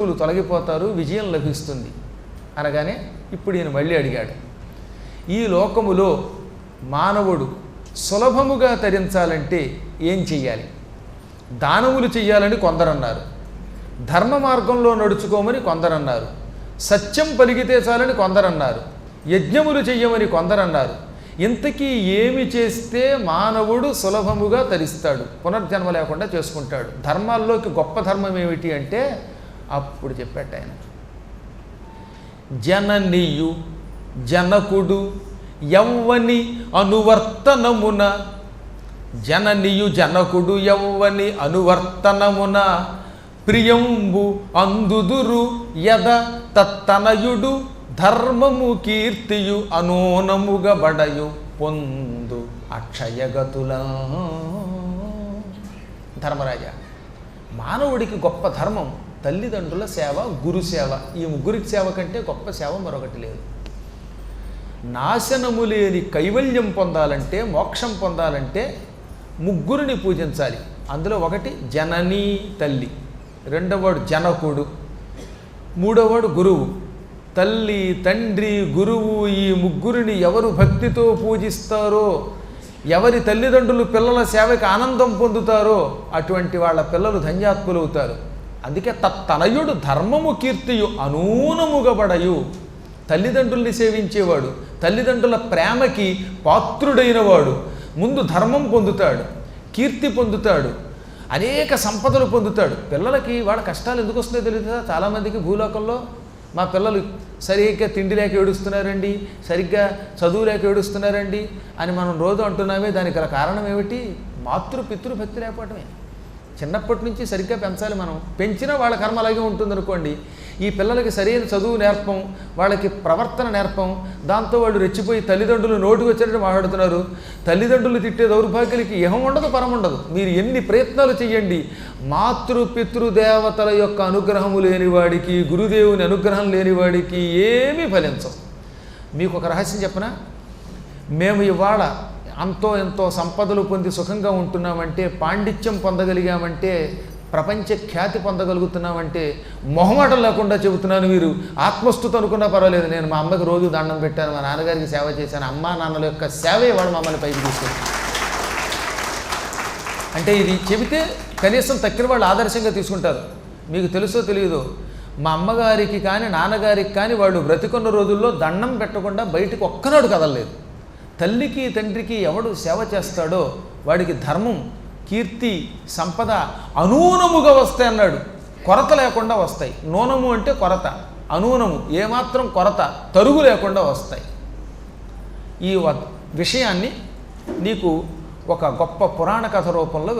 శత్రువులు తొలగిపోతారు విజయం లభిస్తుంది. అనగానే ఇప్పుడు ఈయన మళ్ళీ అడిగాడు ఈ లోకములో మానవుడు సులభముగా తరించాలంటే ఏం చెయ్యాలి? దానములు చెయ్యాలని కొందరన్నారు. ధర్మ మార్గంలో నడుచుకోమని కొందరన్నారు. సత్యం పలిగితే చాలని కొందరన్నారు. యజ్ఞములు చెయ్యమని కొందరన్నారు. ఇంతకీ ఏమి చేస్తే మానవుడు సులభముగా తరిస్తాడు? పునర్జన్మ లేకుండా చేసుకుంటాడు. ధర్మాల్లోకి గొప్ప ధర్మం ఏమిటి అంటే అప్పుడు చెప్పాట ఆయన. జననీయు జనకుడు యవ్వని అనువర్తనమున జననియు జనకుడు యవ్వని అనువర్తనమున ప్రియంబు అందుదురు యద తత్తనయుడు ధర్మము కీర్తియు అనోనముగబడయు పొందు అక్షయగతుల. ధర్మరాజా మానవుడికి గొప్ప ధర్మం. తల్లిదండ్రుల సేవ గురు సేవ. ఈ ముగ్గురికి సేవ కంటే గొప్ప సేవ మరొకటి లేదు. నాశనము లేని కైవల్యం పొందాలంటే మోక్షం పొందాలంటే ముగ్గురిని పూజించాలి. అందులో ఒకటి జననీ తల్లి రెండవవాడు జనకుడు మూడవవాడు గురువు. తల్లి తండ్రి గురువు ఈ ముగ్గురిని ఎవరు భక్తితో పూజిస్తారో ఎవరి తల్లిదండ్రులు పిల్లల సేవకి ఆనందం పొందుతారో అటువంటి వాళ్ళ పిల్లలు ధన్యాత్ములవుతారు. అందుకే తత్తనయుడు ధర్మము కీర్తియు అనూనముగబడయు. తల్లిదండ్రుల్ని సేవించేవాడు తల్లిదండ్రుల ప్రేమకి పాత్రుడైనవాడు. ముందు ధర్మం పొందుతాడు కీర్తి పొందుతాడు అనేక సంపదలు పొందుతాడు. పిల్లలకి వాళ్ళ కష్టాలు ఎందుకు వస్తున్నాయో తెలియదా చాలామందికి భూలోకంలో మా పిల్లలు సరిగ్గా తిండి లేక ఏడుస్తున్నారండి సరిగ్గా చదువు లేక ఏడుస్తున్నారండి అని మనం రోజు అంటున్నామే. దానికి గల కారణం ఏమిటి? మాతృ పితృభక్తి లేకపోవటమే. చిన్నప్పటి నుంచి సరిగ్గా పెంచాలి మనం. పెంచినా వాళ్ళ కర్మ అలాగే ఉంటుందనుకోండి. ఈ పిల్లలకి సరైన చదువు నేర్పం వాళ్ళకి ప్రవర్తన నేర్పం దాంతో వాళ్ళు రెచ్చిపోయి తల్లిదండ్రులు నోటుకు వచ్చినట్టు మాట్లాడుతున్నారు. తల్లిదండ్రులు తిట్టే దౌర్భాగ్యులకి ఇహం ఉండదు పరం ఉండదు. మీరు ఎన్ని ప్రయత్నాలు చేయండి మాతృ పితృ దేవతల యొక్క అనుగ్రహము లేనివాడికి గురుదేవుని అనుగ్రహం లేనివాడికి ఏమీ ఫలించవు మీకు ఒక రహస్యం చెప్పనా? మేము ఇవాళ అంతో ఎంతో సంపదలు పొంది సుఖంగా ఉంటున్నామంటే పాండిత్యం పొందగలిగామంటే ప్రపంచ ఖ్యాతి పొందగలుగుతున్నామంటే మొహమాటం లేకుండా చెబుతున్నాను మీరు. ఆత్మస్థుతి అనుకున్నా పర్వాలేదు. నేను మా అమ్మకి రోజు దండం పెట్టాను మా నాన్నగారికి సేవ చేశాను. అమ్మా నాన్నల యొక్క సేవే వాడు మమ్మల్ని పైకి తీసుకెళ్ళి అంటే ఇది చెబితే కనీసం తక్కిన వాళ్ళు ఆదర్శంగా తీసుకుంటారు. మీకు తెలుసో తెలియదో మా అమ్మగారికి కానీ నాన్నగారికి కానీ వాళ్ళు బ్రతికున్న రోజుల్లో దండం పెట్టకుండా బయటకు ఒక్కనాడు కదలలేదు. తల్లికి తండ్రికి ఎవడు సేవ చేస్తాడో వాడికి ధర్మం కీర్తి సంపద అనూనముగా వస్తాయి అన్నాడు. కొరత లేకుండా వస్తాయి. నూనము అంటే కొరత. అనూనము ఏమాత్రం కొరత తరుగు లేకుండా వస్తాయి. ఈ వ- విషయాన్ని నీకు ఒక గొప్ప పురాణ కథ రూపంలో